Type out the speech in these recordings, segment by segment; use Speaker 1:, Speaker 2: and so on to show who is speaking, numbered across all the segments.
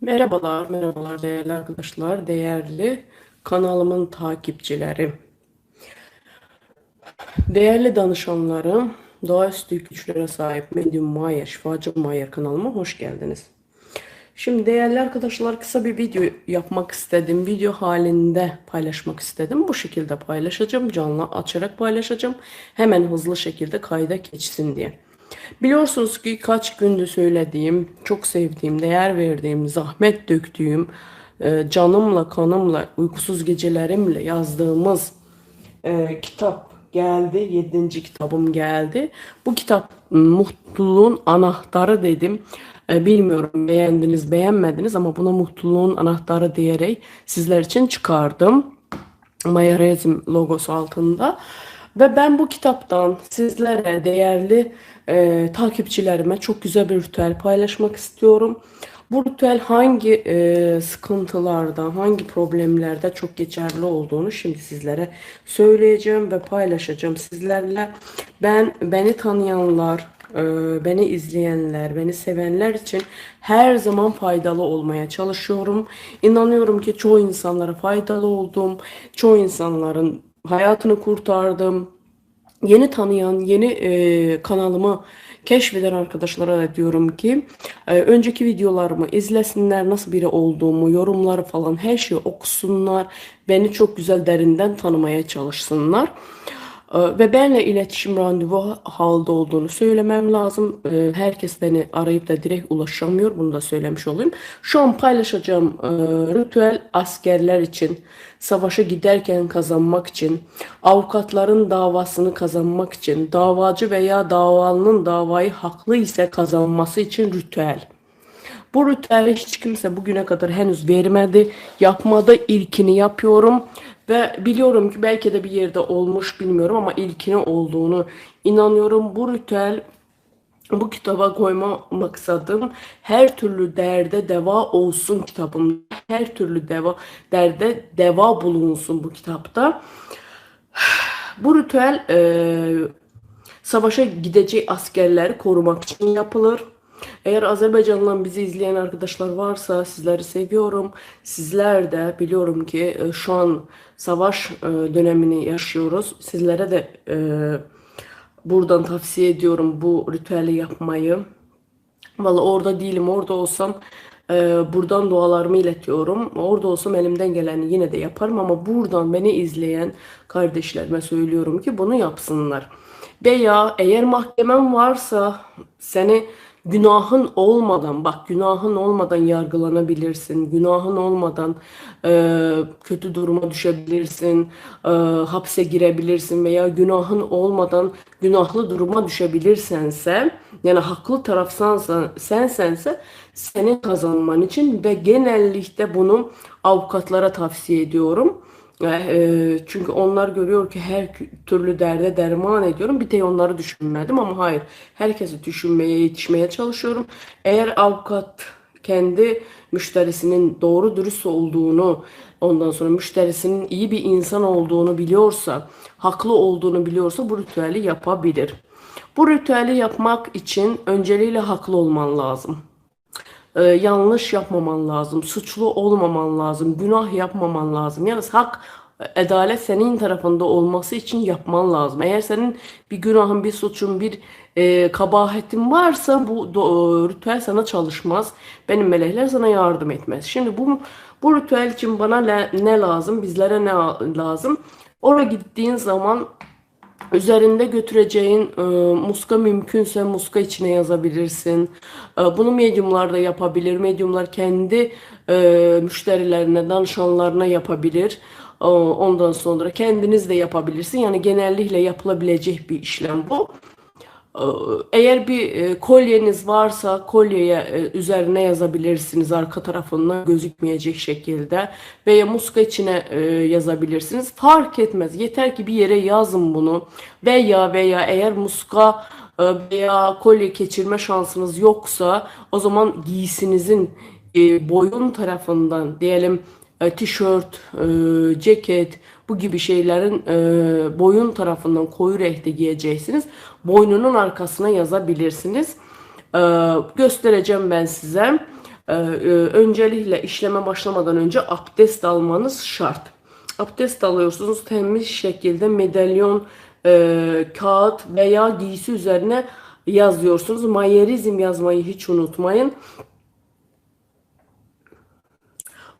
Speaker 1: Merhabalar, merhabalar değerli arkadaşlar, değerli kanalımın takipçileri, değerli danışanlarım, doğaüstü güçlere sahip Medium Maya, Şifacı Maya kanalıma hoş geldiniz. Şimdi değerli arkadaşlar kısa bir video yapmak istedim. Video halinde paylaşmak istedim. Bu şekilde paylaşacağım. Canlı açarak paylaşacağım. Hemen hızlı şekilde kayda geçsin diye. Biliyorsunuz ki kaç gündür söylediğim, çok sevdiğim, değer verdiğim, zahmet döktüğüm, e, canımla, kanımla, uykusuz gecelerimle yazdığımız e, kitap geldi. Yedinci kitabım geldi. Bu kitap mutluluğun anahtarı dedim. E, bilmiyorum beğendiniz, beğenmediniz ama buna mutluluğun anahtarı diyerek sizler için çıkardım. Maya Rezim logosu altında. Ve ben bu kitaptan sizlere değerli e, takipçilerime çok güzel bir ritüel paylaşmak istiyorum. Bu ritüel hangi e, sıkıntılarda, hangi problemlerde çok geçerli olduğunu şimdi sizlere söyleyeceğim ve paylaşacağım sizlerle. Ben beni tanıyanlar, e, beni izleyenler, beni sevenler için her zaman faydalı olmaya çalışıyorum. İnanıyorum ki çoğu insanlara faydalı oldum. Çoğu insanların hayatını kurtardım. Yeni tanıyan, yeni e, kanalımı keşfeden arkadaşlara da diyorum ki e, önceki videolarımı izlesinler, nasıl biri olduğumu, yorumları falan her şeyi okusunlar. Beni çok güzel derinden tanımaya çalışsınlar. E, ve benimle iletişim randevu halde olduğunu söylemem lazım. E, herkes beni arayıp da direkt ulaşamıyor. Bunu da söylemiş olayım. Şu an paylaşacağım e, ritüel askerler için, savaşa giderken kazanmak için, avukatların davasını kazanmak için, davacı veya davalının davayı haklı ise kazanması için ritüel. Bu ritüeli hiç kimse bugüne kadar henüz vermedi. Yapmada ilkini yapıyorum. Ve biliyorum ki belki de bir yerde olmuş bilmiyorum ama ilkini olduğunu inanıyorum. Bu ritüel bu kitaba koyma maksadım her türlü derde deva olsun kitabım. Her türlü deva derde deva bulunsun bu kitapta. Bu ritüel e, savaşa gidecek askerleri korumak için yapılır. Eğer Azerbaycan'dan bizi izleyen arkadaşlar varsa sizleri seviyorum. Sizler de biliyorum ki e, şu an savaş e, dönemini yaşıyoruz. Sizlere de e, buradan tavsiye ediyorum bu ritüeli yapmayı. Valla orada değilim. Orada olsam buradan dualarımı iletiyorum. Orada olsam elimden geleni yine de yaparım ama buradan beni izleyen kardeşlerime söylüyorum ki bunu yapsınlar. Veya eğer mahkemen varsa seni günahın olmadan bak günahın olmadan yargılanabilirsin. Günahın olmadan e, kötü duruma düşebilirsin. E, hapse girebilirsin veya günahın olmadan günahlı duruma düşebilirsense yani haklı taraf sensen, sensense senin kazanman için ve genellikle bunu avukatlara tavsiye ediyorum. E, çünkü onlar görüyor ki her türlü derde derman ediyorum. Bir tek onları düşünmedim ama hayır. Herkesi düşünmeye, yetişmeye çalışıyorum. Eğer avukat kendi müşterisinin doğru dürüst olduğunu, ondan sonra müşterisinin iyi bir insan olduğunu biliyorsa, haklı olduğunu biliyorsa bu ritüeli yapabilir. Bu ritüeli yapmak için önceliğiyle haklı olman lazım. Ee, yanlış yapmaman lazım, suçlu olmaman lazım, günah yapmaman lazım. Yani hak, adalet senin tarafında olması için yapman lazım. Eğer senin bir günahın, bir suçun, bir e, kabahatin varsa bu do, ritüel sana çalışmaz. Benim melekler sana yardım etmez. Şimdi bu bu ritüel için bana ne lazım? Bizlere ne lazım? Oraya gittiğin zaman Üzerinde götüreceğin e, muska mümkünse muska içine yazabilirsin. E, bunu medyumlar da yapabilir. Medyumlar kendi e, müşterilerine, danışanlarına yapabilir. E, ondan sonra kendiniz de yapabilirsin. Yani genellikle yapılabilecek bir işlem bu. Ee, eğer bir e, kolyeniz varsa kolyeye e, üzerine yazabilirsiniz arka tarafından gözükmeyecek şekilde veya muska içine e, yazabilirsiniz. Fark etmez. Yeter ki bir yere yazın bunu. Veya veya eğer muska veya kolye geçirme şansınız yoksa o zaman giysinizin boyun tarafından diyelim tişört, ceket bu gibi şeylerin boyun tarafından koyu renkte giyeceksiniz. Boynunun arkasına yazabilirsiniz. Göstereceğim ben size. e, e, öncelikle işleme başlamadan önce abdest almanız şart. Abdest alıyorsunuz temiz şekilde medalyon, e, kağıt veya giysi üzerine yazıyorsunuz. Mayerizm yazmayı hiç unutmayın.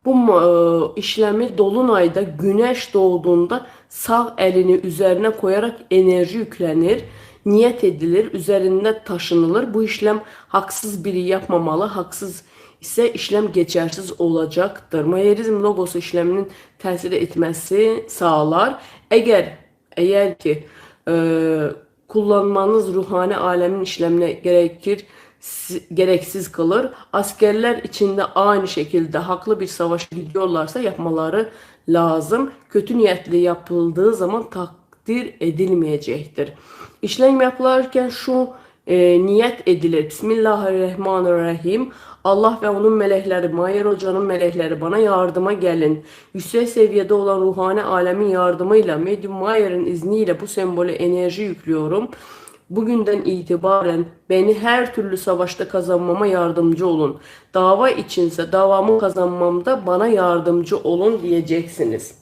Speaker 1: Bu e, işlemi dolunayda güneş doğduğunda sağ elini üzerine koyarak enerji yüklenir, niyet edilir, üzerinde taşınılır. Bu işlem haksız biri yapmamalı, haksız ise işlem geçersiz olacaktır. Mayerizm logosu işleminin təsir etmesi sağlar. Eğer eğer ki e, kullanmanız ruhani alemin işlemine gerekir gereksiz kalır. Askerler içinde aynı şekilde haklı bir savaş gidiyorlarsa yapmaları lazım. Kötü niyetli yapıldığı zaman takdir edilmeyecektir. İşlem yapılarken şu e, niyet edilir. Bismillahirrahmanirrahim. Allah ve onun melekleri, Mayer Hoca'nın melekleri bana yardıma gelin. Yüksek seviyede olan ruhani alemin yardımıyla, Medium Mayer'in izniyle bu sembolü enerji yüklüyorum. Bugünden itibaren beni her türlü savaşta kazanmama yardımcı olun. Dava içinse davamı kazanmamda bana yardımcı olun diyeceksiniz.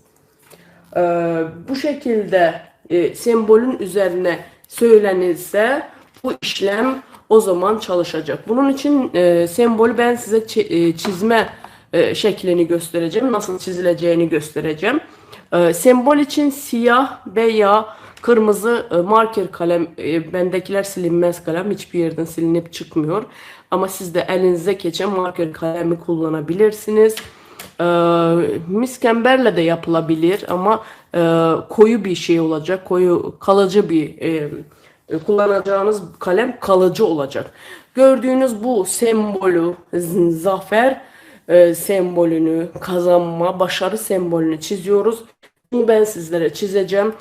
Speaker 1: Ee, bu şekilde e, sembolün üzerine söylenirse bu işlem o zaman çalışacak. Bunun için e, sembolü ben size e, çizme e, şeklini göstereceğim. Nasıl çizileceğini göstereceğim. E, sembol için siyah veya kırmızı e, marker kalem, e, bendekiler silinmez kalem hiçbir yerden silinip çıkmıyor. Ama siz de elinize geçen marker kalemi kullanabilirsiniz. E, miskemberle de yapılabilir ama e, koyu bir şey olacak. Koyu kalıcı bir e, kullanacağınız kalem kalıcı olacak. Gördüğünüz bu sembolü, zafer sembolünü, kazanma, başarı sembolünü çiziyoruz. Bunu ben sizlere çizeceğim.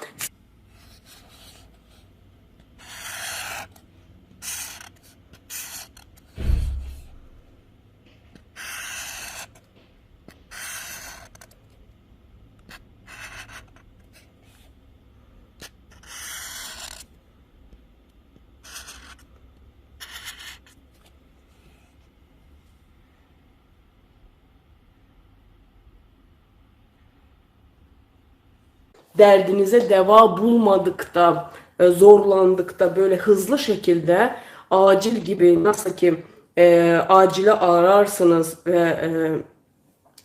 Speaker 1: Derdinize deva bulmadıkta, e, zorlandıkta böyle hızlı şekilde acil gibi nasıl ki e, acile ararsınız ve e,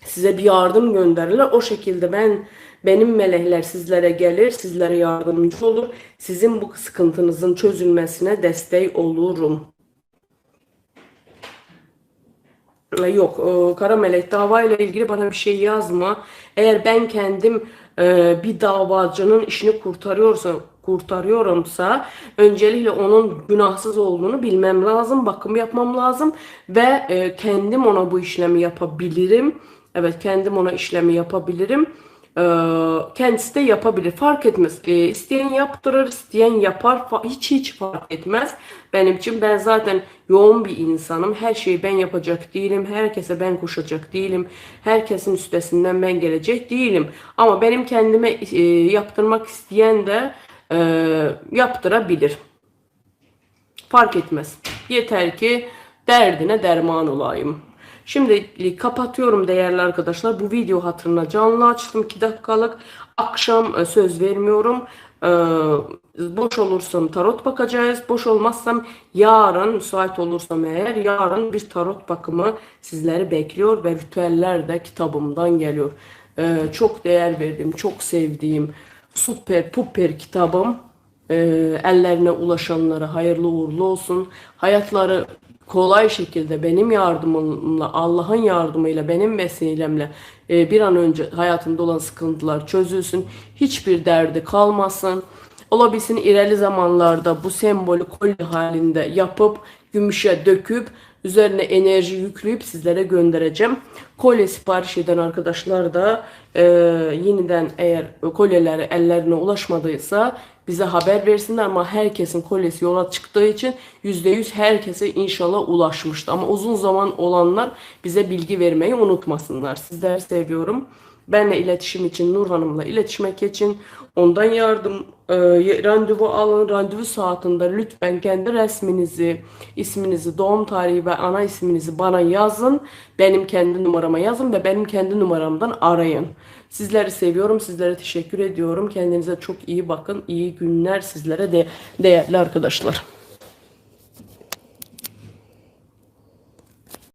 Speaker 1: size bir yardım gönderirler. O şekilde ben benim melekler sizlere gelir, sizlere yardımcı olur. Sizin bu sıkıntınızın çözülmesine destek olurum. Yok, kara melek dava ile ilgili bana bir şey yazma. Eğer ben kendim e, bir davacının işini kurtarıyorsa kurtarıyorumsa öncelikle onun günahsız olduğunu bilmem lazım, bakım yapmam lazım ve e, kendim ona bu işlemi yapabilirim. Evet kendim ona işlemi yapabilirim. Ee, kendisi de yapabilir. Fark etmez. E, isteyen yaptırır, isteyen yapar. Hiç hiç fark etmez. Benim için ben zaten yoğun bir insanım. Her şeyi ben yapacak değilim. Herkese ben koşacak değilim. Herkesin üstesinden ben gelecek değilim. Ama benim kendime e, yaptırmak isteyen de e, yaptırabilir. Fark etmez. Yeter ki derdine derman olayım. Şimdi kapatıyorum değerli arkadaşlar. Bu video hatırına canlı açtım 2 dakikalık. Akşam e, söz vermiyorum. Ee, boş olursam tarot bakacağız. Boş olmazsam yarın müsait olursam eğer yarın bir tarot bakımı sizleri bekliyor ve ritüeller de kitabımdan geliyor. Ee, çok değer verdiğim, çok sevdiğim super puper kitabım. Ellerine ulaşanlara hayırlı uğurlu olsun. Hayatları kolay şekilde benim yardımımla, Allah'ın yardımıyla, benim vesilemle e, bir an önce hayatımda olan sıkıntılar çözülsün. Hiçbir derdi kalmasın. Olabilsin ileri zamanlarda bu sembolü kolye halinde yapıp gümüşe döküp üzerine enerji yükleyip sizlere göndereceğim. Kolye sipariş eden arkadaşlar da e, yeniden eğer kolyeleri ellerine ulaşmadıysa bize haber versinler ama herkesin kolyesi yola çıktığı için %100 herkese inşallah ulaşmıştı. Ama uzun zaman olanlar bize bilgi vermeyi unutmasınlar. Sizler seviyorum. Benimle iletişim için Nur Hanım'la iletişime geçin. Ondan yardım e, randevu alın. Randevu saatinde lütfen kendi resminizi, isminizi, doğum tarihi ve ana isminizi bana yazın. Benim kendi numarama yazın ve benim kendi numaramdan arayın. Sizleri seviyorum. Sizlere teşekkür ediyorum. Kendinize çok iyi bakın. İyi günler sizlere de değerli arkadaşlar.